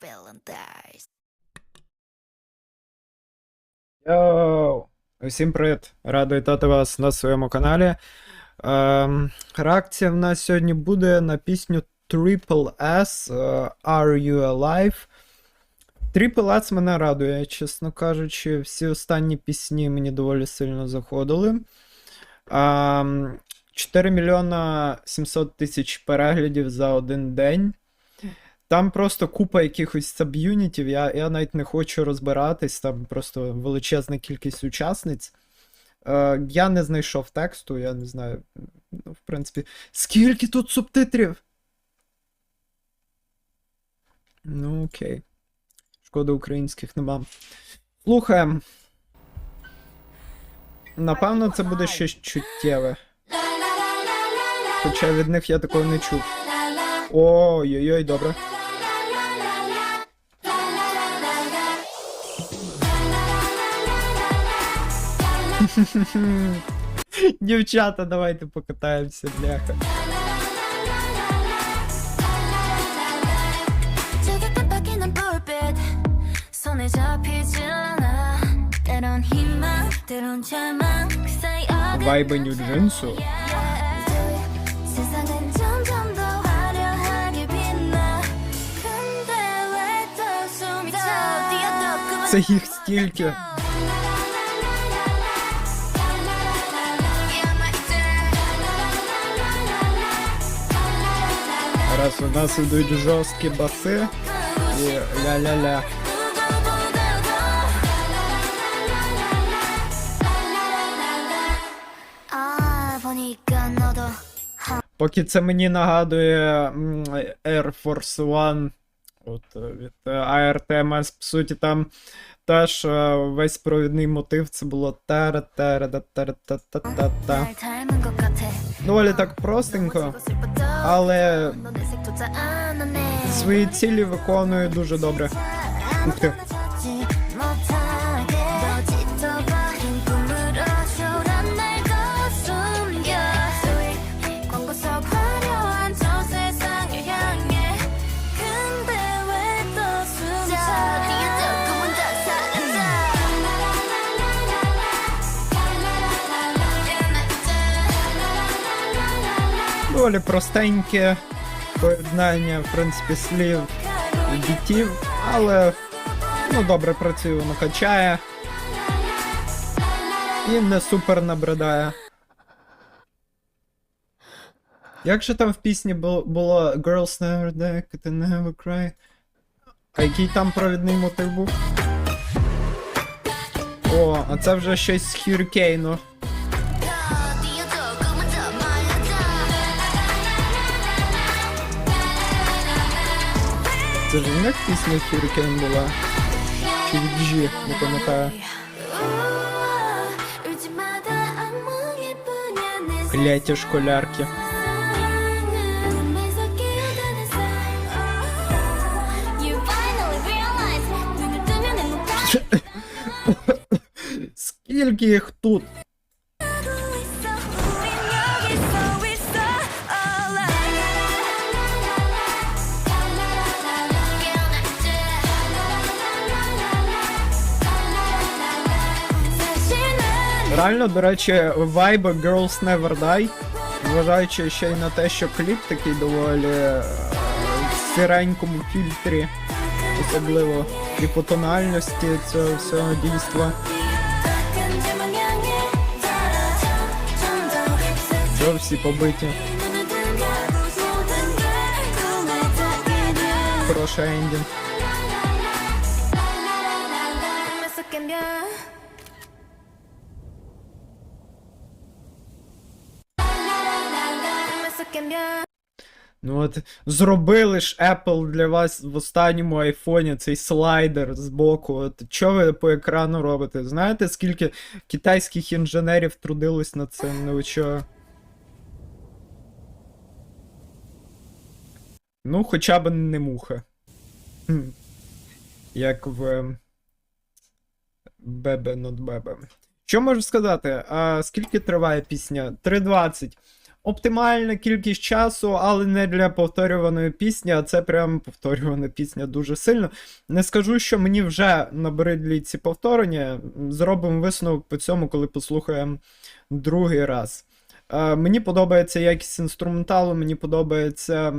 villain dies. Йоу! Усім привіт! Радий вітати вас на своєму каналі. Ем, реакція в нас сьогодні буде на пісню Triple S е, Are You Alive? Triple S мене радує, чесно кажучи, всі останні пісні мені доволі сильно заходили. Ем, 4 мільйона 700 тисяч переглядів за один день. Там просто купа якихось саб'юнітів, я, я навіть не хочу розбиратись, там просто величезна кількість учасниць. Е, я не знайшов тексту, я не знаю. Ну, в принципі, скільки тут субтитрів? Ну, окей. Шкода українських нема. Слухаємо. Напевно, це буде щось чуттєве. Хоча від них я такого не чув. Ой-ой-ой, добре. Дівчата, давайте покатаемся, бляха. Вайбаню джинсу. Це їх стільки. Зараз у нас ідуть жорсткі баси і ля-ля-ля. Поки це мені нагадує Air Force One. От е, від е, АРТМС, по суті, там теж е, весь провідний мотив це було тара тара та тара та та та та Доволі так простенько, але свої цілі виконує дуже добре. Ух ти. Доволі простеньке поєднання, в принципі, слів і бітів, але ну, добре працює, воно качає. І не супер набридає. Як же там в пісні було, було Girls Never Die, They Never Cry? А який там провідний мотив був? О, а це вже щось з Hurricane. Це ж них пісня Hurricane була. Чи від G, не пам'ятаю. Кляті школярки. Скільки їх тут? Реально, до речі, вайби Girls Never Die, зважаючи ще й на те, що кліп такий доволі е, в сіренькому фільтрі, особливо і по тональності цього всього дійства. Що всі побиті. Хороший ендінг. Ну от зробили ж Apple для вас в останньому айфоні цей слайдер з боку. От що ви по екрану робите? Знаєте, скільки китайських інженерів трудилось над цим? Ну що? Ну, хоча б не муха. Як в ем, Бебе not Бебе. Що можу сказати? А, скільки триває пісня? 3.20. оптимальна кількість часу, але не для повторюваної пісні, а це прям повторювана пісня дуже сильно. Не скажу, що мені вже набридлі ці повторення. Зробимо висновок по цьому, коли послухаємо другий раз. Е, мені подобається якість інструменталу, мені подобається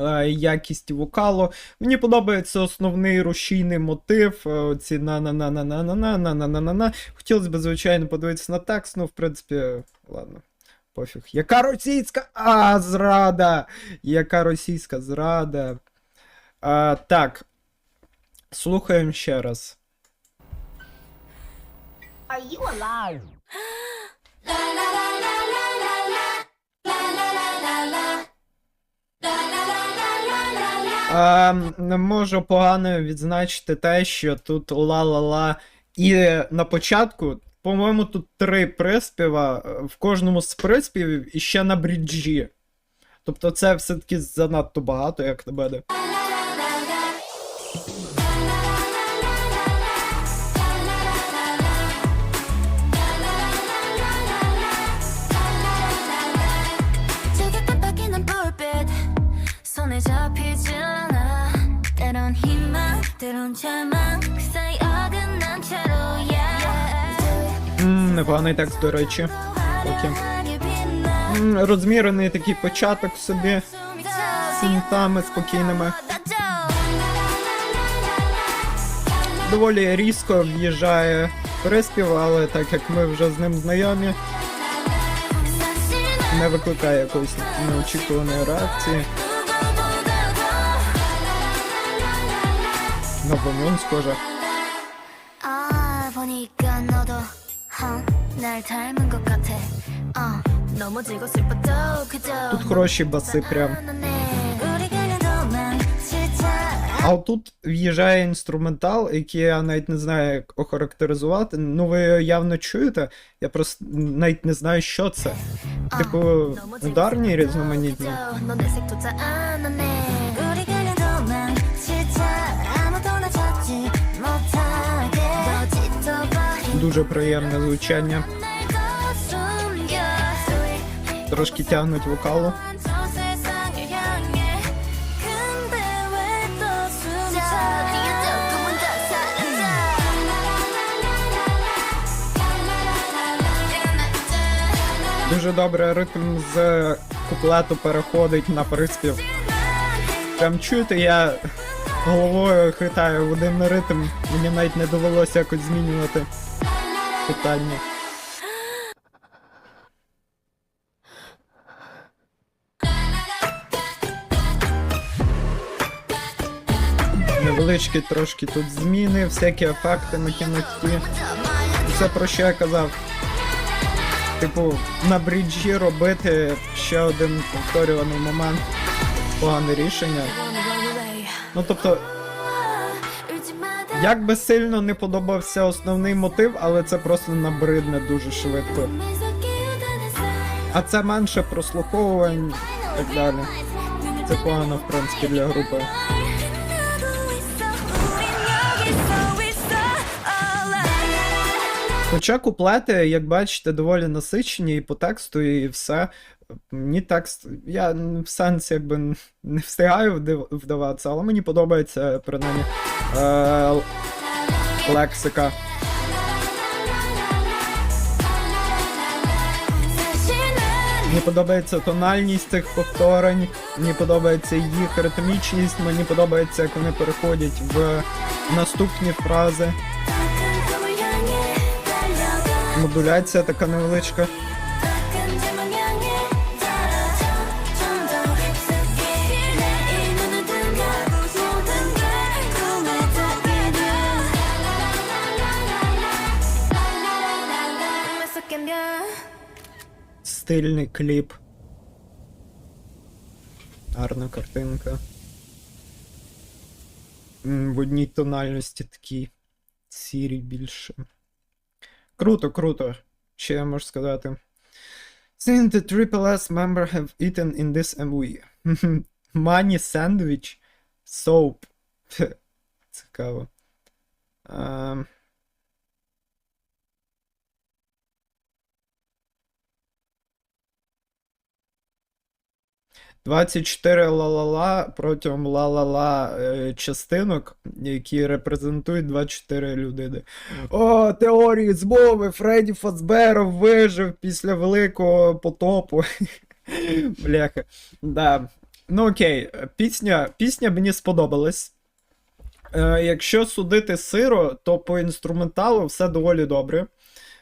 е, якість вокалу. Мені подобається основний рушійний мотив. е, Оці на на на на на на на на на на на на Хотілося б, звичайно, подивитися на текст, ну, в принципі, ладно. Пофіг. Яка російська. А, зрада! Яка російська зрада. А, так. Слухаємо ще раз. А, не можу погано відзначити те, що тут ла-ла-ла. І на початку, по-моєму, тут три приспіва. е, В кожному з приспівів і ще на бріджі. Тобто це все-таки занадто багато, як на мене. 제게 깜빡이는 불빛 손에 잡히질 않아 때론 희망 때론 절망 непоганий текст, до речі. Потім. Розмірений такий початок собі з спокійними. Доволі різко в'їжджає приспів, але так як ми вже з ним знайомі, не викликає якоїсь неочікуваної реакції. На бомон схоже. 닮은 것 같아 어, 넘어지고 슬퍼도 그저 Тут хороші баси прям. А тут в'їжджає інструментал, який я навіть не знаю, як охарактеризувати. Ну ви явно чуєте, я просто навіть не знаю, що це. Типу, ударні різноманітні. Дуже приємне звучання трошки тягнуть вокалу. Дуже добре ритм з куплету переходить на приспів. Прям чути я головою хитаю в один ритм, мені навіть не довелося якось змінювати питання. Невеличкі трошки тут зміни, всякі ефекти накинуті. Це про що я казав. Типу, на бріджі робити ще один повторюваний момент. Погане рішення. Ну тобто, як би сильно не подобався основний мотив, але це просто набридне дуже швидко. А це менше прослуховувань і так далі. Це погано, в принципі, для групи. Хоча куплети, як бачите, доволі насичені і по тексту, і все. Мені текст. Я в сенс якби не встигаю вдаватися, але мені подобається принаймні е, лексика. Мені подобається тональність цих повторень, мені подобається їх ритмічність, мені подобається, як вони переходять в наступні фрази. Модуляція така невеличка. Стильний кліп. Гарна картинка. В одній тональності такій сірій більше. Круто, круто. Ще я можу сказати. Since the Triple S member have eaten in this MV. Money sandwich soap. Цікаво. Ем. 24 ла-ла-ла протягом ла-ла-ла е, частинок, які репрезентують 24 людини. О, теорії змови! Фредді Фацберов вижив після великого потопу. Бляха. Да. Ну окей, пісня, пісня мені сподобалась. Е, якщо судити сиро, то по інструменталу все доволі добре.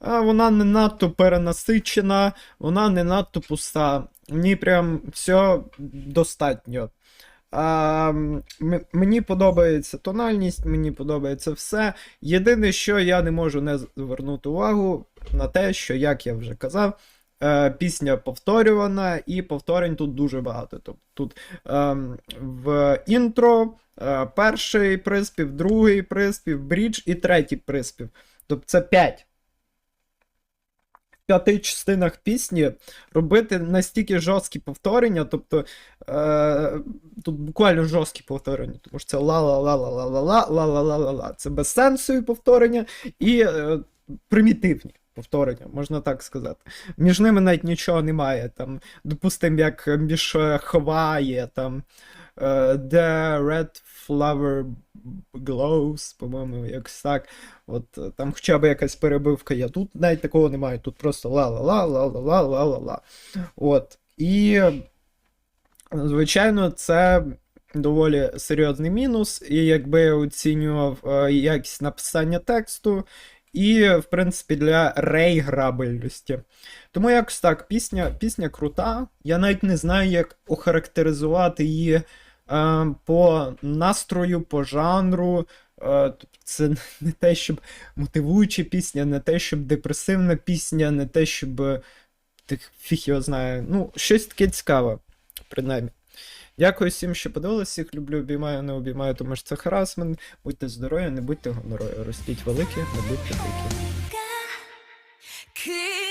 А вона не надто перенасичена, вона не надто пуста. Мені прям все достатньо. А, мені подобається тональність, мені подобається все. Єдине, що я не можу не звернути увагу на те, що, як я вже казав, е, пісня повторювана, і повторень тут дуже багато. Тобто тут ем, в інтро е, перший приспів, другий приспів, брідж і третій приспів. Тобто це 5. П'яти частинах пісні робити настільки жорсткі повторення, тобто е, тут буквально жорсткі повторення, тому що це ла-ла-ла-ла-ла-ла-ла, ла-ла-ла-ла-ла. Це безсенсові повторення і е, примітивні повторення, можна так сказати. Між ними навіть нічого немає. Там, допустимо, як між е, ховає, там е, The Red Flower Glows, по-моєму, якось так. От е, там хоча б якась перебивка є. Тут навіть такого немає. Тут просто ла-ла-ла, ла-ла-ла, ла-ла-ла. От. І, звичайно, це доволі серйозний мінус. І якби я оцінював е, якість написання тексту, і, в принципі, для рейграбельності. Тому якось так, пісня, пісня крута. Я навіть не знаю, як охарактеризувати її е, по настрою, по жанру. Е, тобто це не те, щоб мотивуюча пісня, не те, щоб депресивна пісня, не те, щоб фіг його знає. Ну, щось таке цікаве, принаймні. Дякую всім, що подивилися. Всіх люблю, обіймаю, не обіймаю, тому що це харасмент. Будьте здорові, не будьте гонорою. Ростіть великі, не будьте. 그